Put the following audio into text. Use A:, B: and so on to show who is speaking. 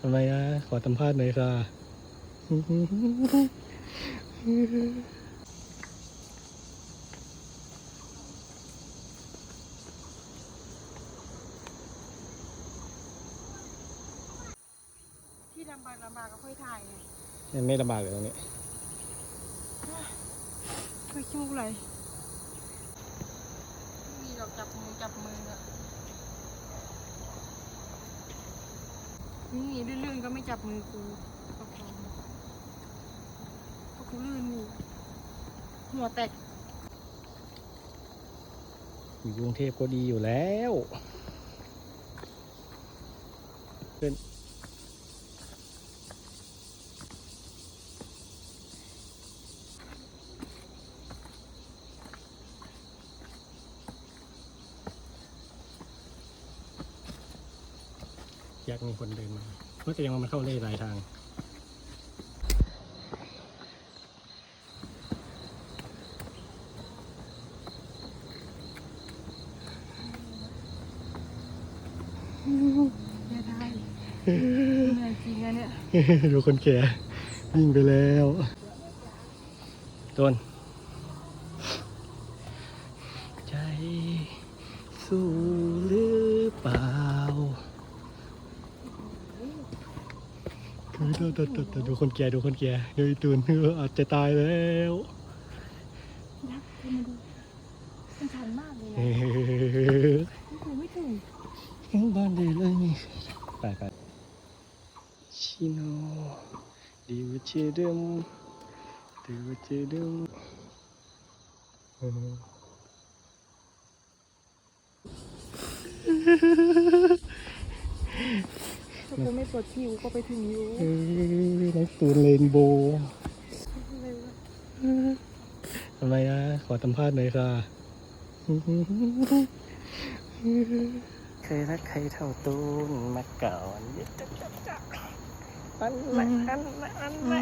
A: ทำไมอะขอสัมภาษณ์หน่อยค่ะ
B: ที่ลำบากลำบากก็ค่อยถ่ายไง
A: ยังไม่ลำบากเลยตรงนี้
B: ค่อยชู้เลยไม่มีดอกจับมือจับมืออะ นี่ลื่นๆก็ไม่จับมือกูประคองเพราะกูลื่นอยู่หัวแตก
A: อยู่กรุงเทพก็ดีอยู่แล้ว เป็น อยากมีคนเดินมาเพราะแสดงว่ามันเข้าเล่หลายทาง
B: อย่าได้เหนื่อยจริงอะเนี่ย
A: ดูคนแก่วิ่งไปแล้วต้นใจสู้หรือเปล่าคือ ดูดูดูดูดูคนแก่ดูคนแก่ดูไอ้ตูนเอออาจจะตายแล้ว
B: ยักษ์มาดูมันชันมากเลย
A: เอ
B: นะ
A: อ
B: ไม่ถึงไม่ถึง
A: ทั้งบ้านดีเลยนี่ไปไปชิโนดีวเชดมดีวเชดมเออ
B: ถ้ากูไม่ปวดที่กูก็ไปถึงอยู่
A: เออน้องตูนเรนโบว์ทำไมอะขอสัมภาษณ์หน่อยค่ะ เคยรักใครเท่าตูนมาก่อนอันละอันละอันละ